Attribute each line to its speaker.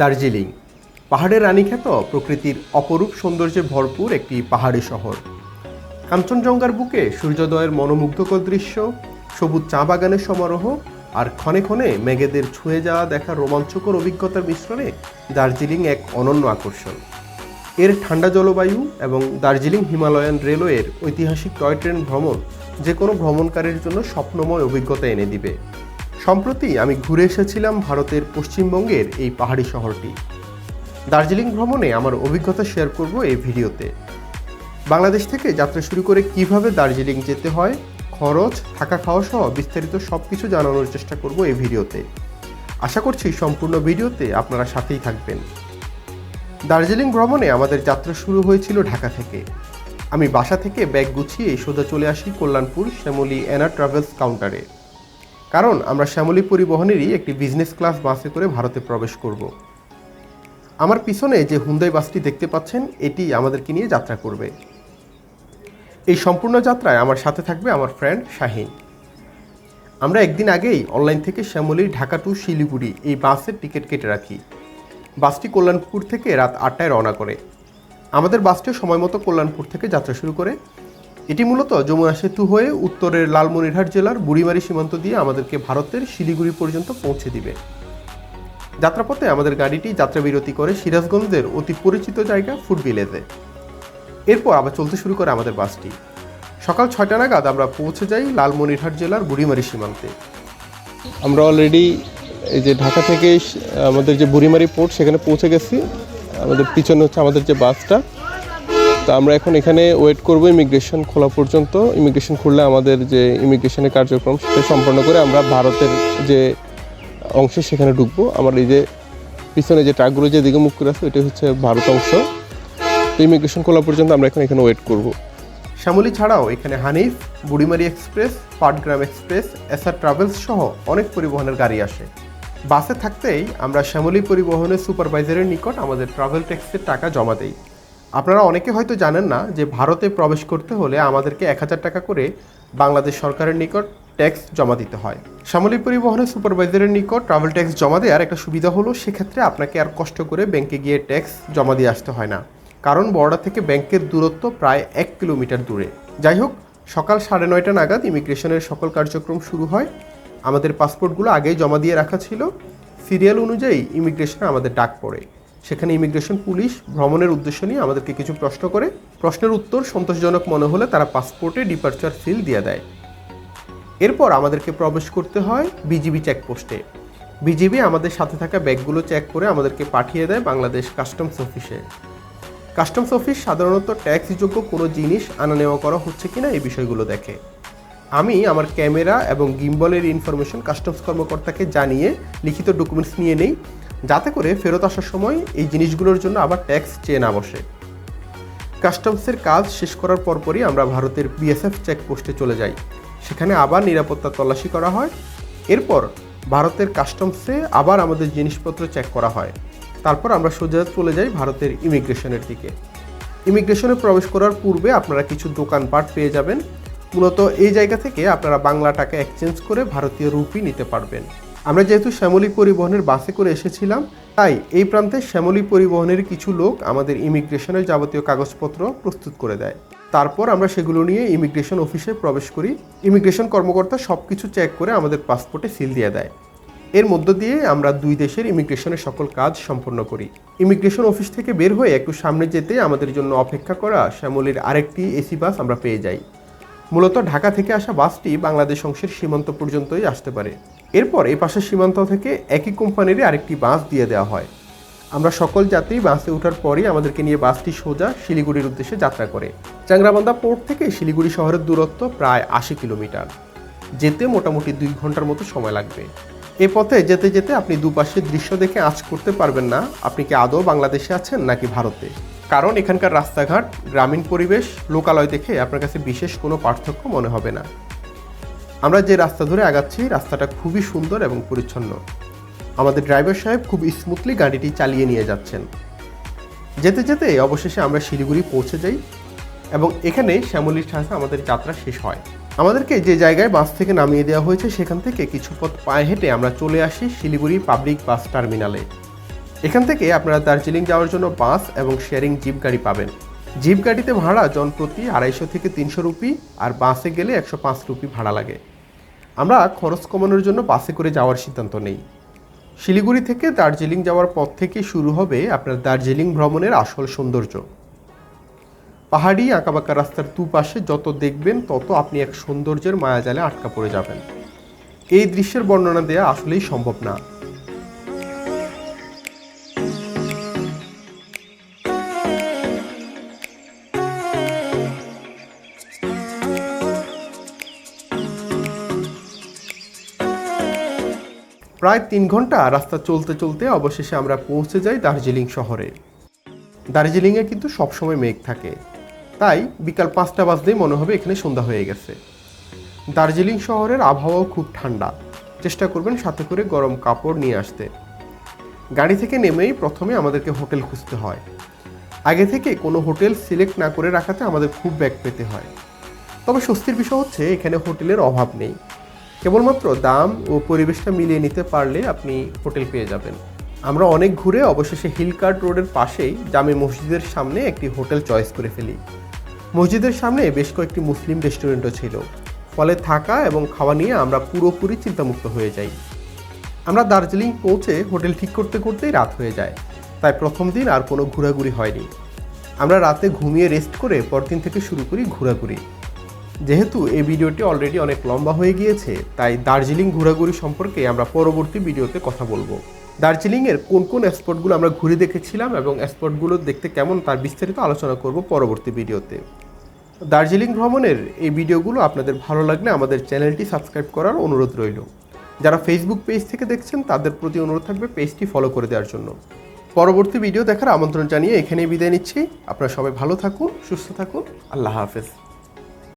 Speaker 1: দার্জিলিং। পাহাড়ের রানীখ্যাত প্রকৃতির অপরূপ সৌন্দর্যে ভরপুর একটি পাহাড়ি শহর। কাঞ্চনজঙ্ঘার বুকে সূর্যোদয়ের মনোমুগ্ধকর দৃশ্য, সবুজ চা বাগানের সমারোহ আর ক্ষণে ক্ষণে মেঘেদের ছুঁয়ে যাওয়া দেখা রোমাঞ্চকর অভিজ্ঞতার মিশ্রণে দার্জিলিং এক অনন্য আকর্ষণ। এর ঠান্ডা জলবায়ু এবং দার্জিলিং হিমালয়ান রেলওয়ের ঐতিহাসিক টয় ট্রেন ভ্রমণ যে কোনো ভ্রমণকারীর জন্য স্বপ্নময় অভিজ্ঞতা এনে দিবে। সম্প্রতি আমি ঘুরে এসেছিলাম ভারতের পশ্চিমবঙ্গের এই পাহাড়ি শহরটি। দার্জিলিং ভ্রমণে আমার অভিজ্ঞতা শেয়ার করব এই ভিডিওতে। বাংলাদেশ থেকে যাত্রা শুরু করে কীভাবে দার্জিলিং যেতে হয়, খরচ, থাকা খাওয়া সহ বিস্তারিত সব কিছু জানানোর চেষ্টা করব এই ভিডিওতে। আশা করছি সম্পূর্ণ ভিডিওতে আপনারা সাথেই থাকবেন। দার্জিলিং ভ্রমণে আমাদের যাত্রা শুরু হয়েছিল ঢাকা থেকে। আমি বাসা থেকে ব্যাগ গুছিয়ে সোজা চলে আসি কল্যাণপুর শ্যামলী এনা ট্রাভেলস কাউন্টারে। কারণ আমরা শ্যামলী পরিবহনেরই একটি বিজনেস ক্লাস বাসে করে ভারতে প্রবেশ করব। আমার পিছনে যে হুন্দাই বাসটি দেখতে পাচ্ছেন, এটি আমাদেরকে নিয়ে যাত্রা করবে। এই সম্পূর্ণ যাত্রায় আমার সাথে থাকবে আমার ফ্রেন্ড শাহিন। আমরা একদিন আগেই অনলাইন থেকে শ্যামলীর ঢাকা টু শিলিগুড়ি এই বাসের টিকিট কেটে রাখি। বাসটি কল্যাণপুর থেকে রাত আটটায় রওনা করে। আমাদের বাসটিও সময় মতো কল্যাণপুর থেকে যাত্রা শুরু করে এটি মূলত যমুনা সেতু হয়ে উত্তরের লালমনিরহাট জেলার বুড়িমারি সীমান্ত দিয়ে আমাদেরকে ভারতের শিলিগুড়ি পর্যন্ত পৌঁছে দিবে। যাত্রাপথে আমাদের গাড়িটি যাত্রা বিরতি করে সিরাজগঞ্জের অতি পরিচিত জায়গা ফুড ভিলেজে। এরপর আবার চলতে শুরু করে আমাদের বাসটি। সকাল ছয়টা নাগাদ আমরা পৌঁছে যাই লালমনিরহাট জেলার বুড়িমারি সীমান্তে।
Speaker 2: আমরা অলরেডি এই যে ঢাকা থেকে আমাদের যে বুড়িমারি পোর্ট সেখানে পৌঁছে গেছি। আমাদের পিছনে হচ্ছে আমাদের যে বাসটা। তো আমরা এখন এখানে ওয়েট করব ইমিগ্রেশন খোলা পর্যন্ত। ইমিগ্রেশন খুললে আমাদের যে ইমিগ্রেশনের কার্যক্রম সেটা সম্পন্ন করে আমরা ভারতের যে অংশে সেখানে ঢুকবো। আমার এই যে পিছনে যে ট্রাকগুলো যেদিকে মুখ করে আছে ওইটা হচ্ছে ভারত অংশ। তো ইমিগ্রেশন খোলা পর্যন্ত আমরা এখন এখানে ওয়েট করব।
Speaker 1: শ্যামলী ছাড়াও এখানে Hanif, Burimari express, Patgram express SR travels সহ অনেক পরিবহনের গাড়ি আসে। বাসে থাকতেই আমরা শ্যামলী পরিবহনের সুপারভাইজারের নিকট আমাদের ট্রাভেল ট্যাক্সের টাকা জমা দেই। আপনারা অনেকে হয়তো জানেন না যে ভারতে প্রবেশ করতে হলে আমাদেরকে এক হাজার টাকা করে বাংলাদেশ সরকারের নিকট ট্যাক্স জমা দিতে হয়। শ্যামলী পরিবহনের সুপারভাইজারের নিকট ট্রাভেল ট্যাক্স জমা দেওয়ার একটা সুবিধা হলো, সেক্ষেত্রে আপনাকে আর কষ্ট করে ব্যাংকে গিয়ে ট্যাক্স জমা দিয়ে আসতে হয় না। কারণ বর্ডার থেকে ব্যাংকের দূরত্ব প্রায় এক কিলোমিটার দূরে। যাই হোক, সকাল সাড়ে নয়টা নাগাদ ইমিগ্রেশনের সকল কার্যক্রম শুরু হয়। আমাদের পাসপোর্টগুলো আগেই জমা দিয়ে রাখা ছিল। সিরিয়াল অনুযায়ী ইমিগ্রেশনে আমাদের ডাক পড়ে। সেখানে ইমিগ্রেশন, পুলিশ ভ্রমণের উদ্দেশ্য নিয়ে আমাদেরকে কিছু প্রশ্ন করে। প্রশ্নের উত্তর সন্তোষজনক মনে হলে তারা পাসপোর্টে ডিপার্চার সিল দিয়ে দেয়। এরপর আমাদেরকে প্রবেশ করতে হয় বিজিবি চেকপোস্টে বিজিবি আমাদের সাথে থাকা ব্যাগগুলো চেক করে আমাদেরকে পাঠিয়ে দেয় বাংলাদেশ কাস্টমস অফিসে কাস্টমস অফিস সাধারণত ট্যাক্সযোগ্য কোনো জিনিস আনা নেওয়া করা হচ্ছে কিনা এই বিষয়গুলো দেখে। আমি আমার ক্যামেরা এবং গিম্বলের ইনফরমেশন কাস্টমস কর্মকর্তাকে জানিয়ে লিখিত ডকুমেন্টস নিয়ে নেই। যাতে করে ফেরত আসার সময় এই জিনিসগুলোর জন্য আবার ট্যাক্স চেয়ে না বসে। কাস্টমসের কাজ শেষ করার পরপরই আমরা ভারতের বিএসএফ চেকপোস্টে চলে যাই। সেখানে আবার নিরাপত্তা তল্লাশি করা হয়। এরপর ভারতের কাস্টমসে আবার আমাদের জিনিসপত্র চেক করা হয়। তারপর আমরা সোজা চলে যাই ভারতের ইমিগ্রেশনের দিকে। ইমিগ্রেশনে প্রবেশ করার পূর্বে আপনারা কিছু দোকানপাট পেয়ে যাবেন। মূলত এই জায়গা থেকে আপনারা বাংলা টাকা এক্সচেঞ্জ করে ভারতীয় রুপি নিতে পারবেন। আমরা যেহেতু শ্যামলী পরিবহনের বাসে করে এসেছিলাম, তাই এই প্রান্তে শ্যামলী পরিবহনের কিছু লোক আমাদের ইমিগ্রেশনের যাবতীয় কাগজপত্র প্রস্তুত করে দেয়। তারপর আমরা সেগুলো নিয়ে ইমিগ্রেশন অফিসে প্রবেশ করি। ইমিগ্রেশন কর্মকর্তা সব কিছু চেক করে আমাদের পাসপোর্টে সিল দিয়ে দেয়। এর মধ্য দিয়ে আমরা দুই দেশের ইমিগ্রেশনের সকল কাজ সম্পন্ন করি। ইমিগ্রেশন অফিস থেকে বের হয়ে একটু সামনে যেতে আমাদের জন্য অপেক্ষা করা শ্যামলীর আরেকটি এসি বাস আমরা পেয়ে যাই। মূলত ঢাকা থেকে আসা বাসটি বাংলাদেশ অংশের সীমান্ত পর্যন্তই আসতে পারে। এরপর এই পাশের সীমান্ত থেকে একই কোম্পানির আরেকটি বাস দিয়ে দেওয়া হয়। আমরা সকল যাত্রী বাসে ওঠার পরই আমাদেরকে নিয়ে বাসটি সোজা শিলিগুড়ির উদ্দেশ্যে যাত্রা করে। চাংরাবান্ধা পোর্ট থেকে শিলিগুড়ি শহরের দূরত্ব প্রায় আশি কিলোমিটার। যেতে মোটামুটি দুই ঘণ্টার মতো সময় লাগবে। এ পথে যেতে যেতে আপনি দুপাশে দৃশ্য দেখে আঁচ করতে পারবেন না, আপনি কি আদৌ বাংলাদেশে আছেন নাকি ভারতে? কারণ এখানকার রাস্তাঘাট, গ্রামীণ পরিবেশ, লোকালয় দেখে আপনার কাছে বিশেষ কোনো পার্থক্য মনে হবে না। আমরা যে রাস্তা ধরে আগাচ্ছি, রাস্তাটা খুবই সুন্দর এবং পরিচ্ছন্ন। আমাদের ড্রাইভার সাহেব খুব স্মুথলি গাড়িটি চালিয়ে নিয়ে যাচ্ছেন। যেতে যেতে অবশেষে আমরা শিলিগুড়ি পৌঁছে যাই এবং এখানে শ্যামলির সাথে আমাদের যাত্রা শেষ হয়। আমাদেরকে যে জায়গায় বাস থেকে নামিয়ে দেওয়া হয়েছে, সেখান থেকে কিছু পথ পায়ে হেঁটে আমরা চলে আসি শিলিগুড়ি পাবলিক বাস টার্মিনালে। এখান থেকে আপনারা দার্জিলিং যাওয়ার জন্য বাস এবং শেয়ারিং জিপ গাড়ি পাবেন। জিপ গাড়িতে ভাড়া জনপ্রতি আড়াইশো থেকে তিনশো রুপি, আর বাসে গেলে একশো পাঁচ রুপি ভাড়া লাগে। আমরা খরচ কমানোর জন্য বাসে করে যাওয়ার সিদ্ধান্ত নেই। শিলিগুড়ি থেকে দার্জিলিং যাওয়ার পথ থেকে শুরু হবে আপনার দার্জিলিং ভ্রমণের আসল সৌন্দর্য। পাহাড়ি আঁকাবাঁকা রাস্তার দুপাশে যত দেখবেন, তত আপনি এক সৌন্দর্যের মায়াজালে আটকা পড়ে যাবেন। এই দৃশ্যের বর্ণনা দেওয়া আসলেই সম্ভব না। প্রায় তিন ঘণ্টা রাস্তা চলতে চলতে অবশেষে আমরা পৌঁছে যাই দার্জিলিং শহরে। দার্জিলিংয়ে কিন্তু সবসময় মেঘ থাকে। তাই বিকাল পাঁচটা বাজতেই মনে হবে এখানে সন্ধ্যা হয়ে গেছে। দার্জিলিং শহরের আবহাওয়াও খুব ঠান্ডা। চেষ্টা করবেন সাথে করে গরম কাপড় নিয়ে আসতে। গাড়ি থেকে নেমেই প্রথমে আমাদেরকে হোটেল খুঁজতে হয়। আগে থেকে কোনো হোটেল সিলেক্ট না করে রাখাতে আমাদের খুব ব্যাগ পেতে হয়। তবে স্বস্তির বিষয় হচ্ছে, এখানে হোটেলের অভাব নেই। কেবলমাত্র দাম ও পরিবেশটা মিলিয়ে নিতে পারলে আপনি হোটেল পেয়ে যাবেন। আমরা অনেক ঘুরে অবশেষে হিলকার্ট রোডের পাশেই জামে মসজিদের সামনে একটি হোটেল চয়েস করে ফেলি। মসজিদের সামনে বেশ কয়েকটি মুসলিম রেস্টুরেন্টও ছিল। ফলে থাকা এবং খাওয়া নিয়ে আমরা পুরোপুরি চিন্তামুক্ত হয়ে যাই। আমরা দার্জিলিং পৌঁছে হোটেল ঠিক করতে করতেই রাত হয়ে যায়। তাই প্রথম দিন আর কোনো ঘোরাঘুরি হয়নি। আমরা রাতে ঘুমিয়ে রেস্ট করে পরদিন থেকে শুরু করি ঘোরাঘুরি। যেহেতু এই ভিডিওটি অলরেডি অনেক লম্বা হয়ে গিয়েছে, তাই দার্জিলিং ঘোরাঘুরি সম্পর্কে আমরা পরবর্তী ভিডিওতে কথা বলব। দার্জিলিংয়ের কোন কোন স্পটগুলো আমরা ঘুরে দেখেছিলাম এবং স্পটগুলো দেখতে কেমন তার বিস্তারিত আলোচনা করব পরবর্তী ভিডিওতে। দার্জিলিং ভ্রমণের এই ভিডিওগুলো আপনাদের ভালো লাগলে আমাদের চ্যানেলটি সাবস্ক্রাইব করার অনুরোধ রইল। যারা ফেসবুক পেজ থেকে দেখছেন, তাদের প্রতি অনুরোধ থাকবে পেজটি ফলো করে দেওয়ার জন্য। পরবর্তী ভিডিও দেখার আমন্ত্রণ জানিয়ে এখানেই বিদায় নিচ্ছি। আপনারা সবাই ভালো থাকুন, সুস্থ থাকুন। আল্লাহ হাফেজ।